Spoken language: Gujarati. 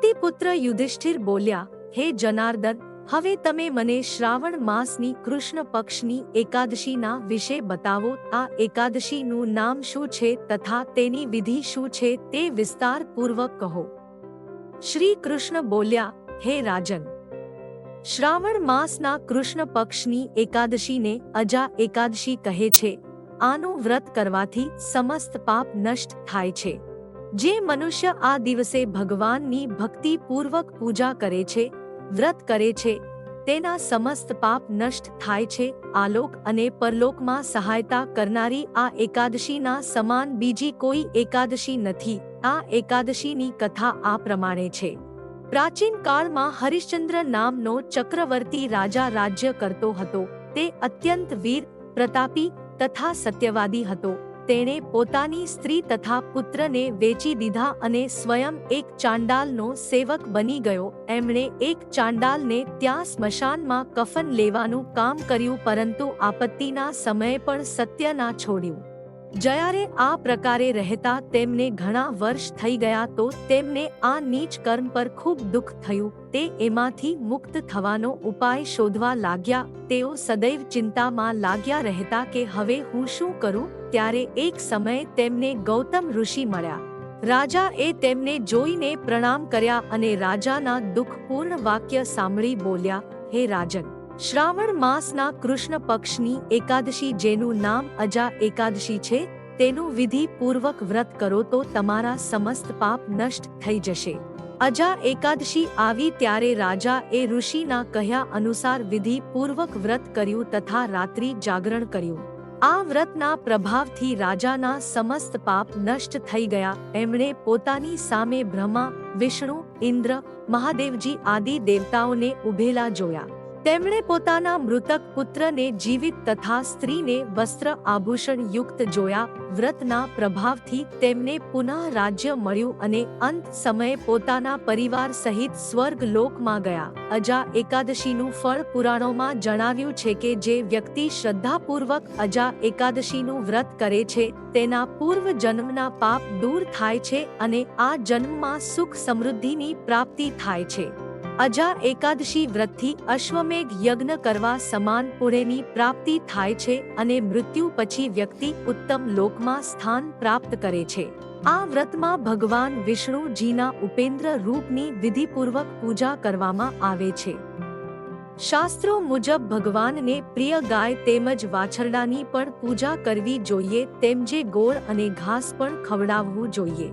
કુંતીપુત્ર યુધિષ્ઠિર બોલ્યા, હે જનાર્દન, હવે તમે મને શ્રાવણ માસની કૃષ્ણ પક્ષની એકાદશીના વિશે બતાવો. આ એકાદશીનું નામ શું છે તથા તેની વિધિ શું છે તે વિસ્તારપૂર્વક કહો. શ્રી કૃષ્ણ બોલ્યા, હે રાજન, શ્રાવણ માસના કૃષ્ણ પક્ષની એકાદશીને અજા એકાદશી કહે છે. આનું વ્રત કરવાથી સમસ્ત પાપ નષ્ટ થાય છે. જે મનુષ્ય આ દિવસે ભગવાનની ભક્તિપૂર્વક પૂજા કરે છે, વ્રત કરે છે, તેના સમસ્ત પાપ નષ્ટ થાય છે, આલોક અને પરલોકમાં સહાયતા કરનારી આ એકાદશીના સમાન બીજી કોઈ એકાદશી નથી. આ એકાદશીની કથા આ પ્રમાણે છે. પ્રાચીન કાળમાં હરિશ્ચંદ્ર નામનો ચક્રવર્તી રાજા રાજ્ય કરતો હતો. તે અત્યંત વીર, પ્રતાપી તથા સત્યવાદી હતો. તેણે પોતાની સ્ત્રી તથા પુત્રને વેચી દીધા અને સ્વયં એક ચાંડાલનો સેવક બની ગયો. એમણે એક ચાંડાલને ત્યાં સ્મશાનમાં કફન લેવાનું કામ કર્યું પરંતુ આપત્તિના સમયે પણ સત્ય ના છોડ્યું. જ્યારે આ પ્રકારે રહેતા તેમને ઘણા વર્ષ થઈ ગયા તો તેમને આ નીચ કર્મ પર ખૂબ દુઃખ થયું, તે એમાંથી મુક્ત થવાનો ઉપાય શોધવા લાગ્યા, તેઓ સદૈવ ચિંતામાં લાગ્યા રહેતા કે હવે હું શું કરું, ત્યારે એક સમયે તેમને ગૌતમ ઋષિ મળ્યા. રાજા એ તેમને જોઈને પ્રણામ કર્યા અને રાજાના દુઃખપૂર્ણ વાક્ય સાંભળી બોલ્યા, હે રાજન શ્રાવણ માસના કૃષ્ણ પક્ષની એકાદશી જેનું નામ અજા એકાદશી છે, તેનું વિધિ પૂર્વક વ્રત કરો તો તમારા સમસ્ત પાપ નષ્ટ થઈ જશે. અજા એકાદશી આવી ત્યારે રાજા એ ઋષિના કહ્યા અનુસાર વિધિ પૂર્વક વ્રત કર્યું તથા રાત્રિ જાગરણ કર્યું. આ વ્રતના પ્રભાવથી રાજાના સમસ્ત પાપ નષ્ટ થઈ ગયા. એમણે પોતાની સામે બ્રહ્મા, વિષ્ણુ, ઇન્દ્ર, મહાદેવજી આદિ દેવતાઓને ઉભેલા જોયા. તેમણે પોતાના મૃતક પુત્રને જીવિત તથા સ્ત્રીને વસ્ત્ર આભૂષણ યુક્ત જોયા. વ્રતના પ્રભાવથી તેમને પુનઃ રાજ્ય મળ્યું અને અંત સમયે પોતાના પરિવાર સહિત સ્વર્ગ લોકમાં ગયા. અજા એકાદશીનું ફળ પુરાણોમાં જણાવ્યું છે કે જે વ્યક્તિ શ્રદ્ધાપૂર્વક અજા એકાદશીનું વ્રત કરે છે, તેના પૂર્વ જન્મના પાપ દૂર થાય છે અને આ જન્મમાં સુખ સમૃદ્ધિની પ્રાપ્તિ થાય છે. અજા એકાદશી વ્રતથી અશ્વમેઘ યજ્ઞ કરવા સમાન પુણ્યની પ્રાપ્તિ થાય છે અને મૃત્યુ પછી વ્યક્તિ ઉત્તમ લોકમાં સ્થાન પ્રાપ્ત કરે છે. આ વ્રતમાં ભગવાન વિષ્ણુજીના ઉપેન્દ્ર રૂપની વિધિપૂર્વક પૂજા કરવામાં આવે છે. શાસ્ત્રો મુજબ ભગવાનને પ્રિય ગાય તેમજ વાછરડાની પણ પૂજા કરવી જોઈએ, તેમ જે ગોળ અને ઘાસ પણ ખવડાવવું જોઈએ.